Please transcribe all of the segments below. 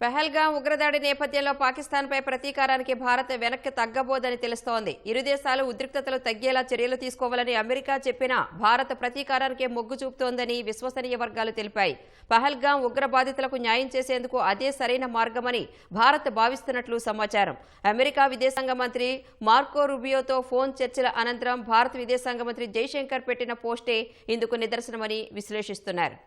పెహల్గాం ఉగ్రదాడి నేపథ్యంలో పాకిస్తాన్పై ప్రతీకారానికి భారత్ వెనక్కి తగ్గబోదని తెలుస్తోంది. ఇరు దేశాలు ఉద్రిక్తతలు తగ్గేలా చర్యలు తీసుకోవాలని అమెరికా చెప్పినా భారత్ ప్రతీకారానికే మొగ్గు చూపుతోందని విశ్వసనీయ వర్గాలు తెలిపాయి. పహల్గాం ఉగ్ర బాధితులకు న్యాయం చేసేందుకు అదే సరైన మార్గమని భారత్ భావిస్తున్నట్లు సమాచారం. అమెరికా విదేశాంగ మంత్రి మార్కో రుబియోతో ఫోన్ చర్చల అనంతరం భారత విదేశాంగ మంత్రి జైశంకర్ పెట్టిన పోస్టే ఇందుకు నిదర్శనమని విశ్లేషిస్తున్నారు.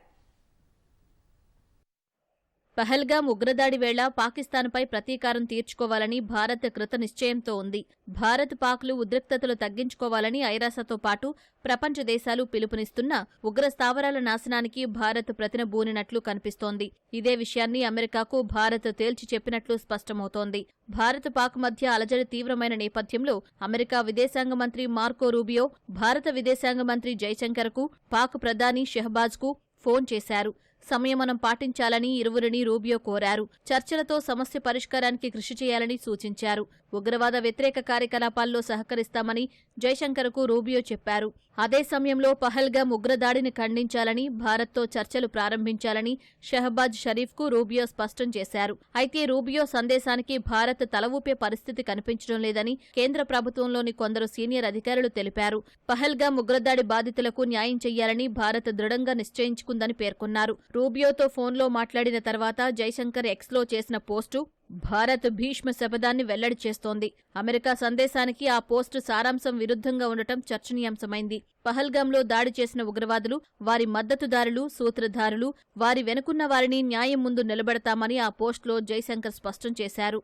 పహల్గామ్ ఉగ్రదాడి వేళ పాకిస్తాన్పై ప్రతీకారం తీర్చుకోవాలని భారత్ కృత నిశ్చయంతో ఉంది. భారత్ పాక్లు ఉద్రిక్తతలు తగ్గించుకోవాలని ఐరాసతో పాటు ప్రపంచ దేశాలు పిలుపునిస్తున్న ఉగ్ర స్థావరాల నాశనానికి భారత్ ప్రతినబూనినట్లు కనిపిస్తోంది. ఇదే విషయాన్ని అమెరికాకు భారత్ తేల్చి చెప్పినట్లు స్పష్టమవుతోంది. భారత్ పాక్ మధ్య అలజడి తీవ్రమైన నేపథ్యంలో అమెరికా విదేశాంగ మంత్రి మార్కో రూబియో భారత విదేశాంగ మంత్రి జైశంకర్కు పాక్ ప్రధాని షెహబాజ్కు ఫోన్ చేశారు. సంయమనం పాటించాలని ఇరువురిని రూబియో కోరారు. చర్చలతో సమస్య పరిష్కారానికి కృషి చేయాలని సూచించారు. ఉగ్రవాద వ్యతిరేక కార్యకలాపాల్లో సహకరిస్తామని జైశంకర్కు రూబియో చెప్పారు. అదే సమయంలో పహల్గా ఉగ్రదాడిని ఖండించాలని భారత్తో చర్చలు ప్రారంభించాలని షహబాజ్ షరీఫ్కు రూబియో స్పష్టం చేశారు. అయితే రూబియో సందేశానికి భారత్ తల ఊపే పరిస్థితి కనిపించడం లేదని కేంద్ర ప్రభుత్వంలోని కొందరు సీనియర్ అధికారులు తెలిపారు. పహల్గా ఉగ్రదాడి బాధితులకు న్యాయం చెయ్యాలని భారత్ దృఢంగా నిశ్చయించుకుందని పేర్కొన్నారు. రూబియోతో ఫోన్లో మాట్లాడిన తర్వాత జైశంకర్ ఎక్స్లో చేసిన పోస్టు భారత్ భీష్మ శపథాన్ని వెల్లడి చేస్తోంది. అమెరికా సందేశానికి ఆ పోస్టు సారాంశం విరుద్ధంగా ఉండటం చర్చనీయాంశమైంది. పహల్గాంలో దాడి చేసిన ఉగ్రవాదులు వారి మద్దతుదారులు సూత్రధారులు వారి వెనుకున్న వారిని న్యాయం ముందు నిలబెడతామని ఆ పోస్టులో జైశంకర్ స్పష్టం చేశారు.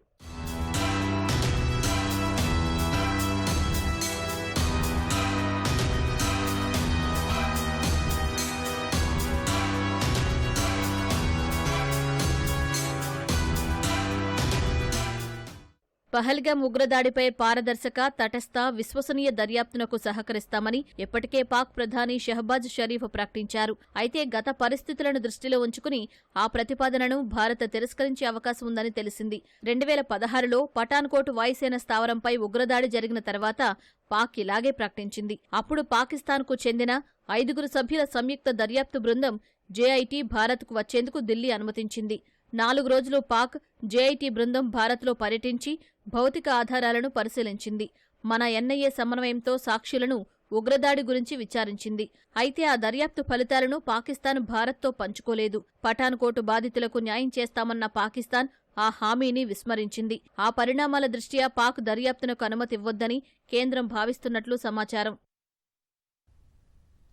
పహల్గామ్ ఉగ్రదాడిపై పారదర్శక తటస్థ విశ్వసనీయ దర్యాప్తునకు సహకరిస్తామని ఇప్పటికే పాక్ ప్రధాని షహబాజ్ షరీఫ్ ప్రకటించారు. అయితే గత పరిస్థితులను దృష్టిలో ఉంచుకుని ఆ ప్రతిపాదనను భారత్ తిరస్కరించే అవకాశం ఉందని తెలిసింది. రెండు వేల పదహారులో పఠాన్కోట్ వాయుసేన స్థావరంపై ఉగ్రదాడి జరిగిన తర్వాత పాక్ ఇలాగే ప్రకటించింది. అప్పుడు పాకిస్తాన్కు చెందిన ఐదుగురు సభ్యుల సంయుక్త దర్యాప్తు బృందం జేఐటీ భారత్కు వచ్చేందుకు ఢిల్లీ అనుమతించింది. నాలుగు రోజులు పాక్ జేఐటీ బృందం భారత్లో పర్యటించి భౌతిక ఆధారాలను పరిశీలించింది. మన ఎన్ఐఏ సమన్వయంతో సాక్షులను ఉగ్రదాడి గురించి విచారించింది. అయితే ఆ దర్యాప్తు ఫలితాలను పాకిస్తాన్ భారత్తో పంచుకోలేదు. పఠాన్కోటు బాధితులకు న్యాయం చేస్తామన్న పాకిస్తాన్ ఆ హామీని విస్మరించింది. ఆ పరిణామాల దృష్ట్యా పాక్ దర్యాప్తునకు అనుమతివ్వొద్దని కేంద్రం భావిస్తున్నట్లు సమాచారం.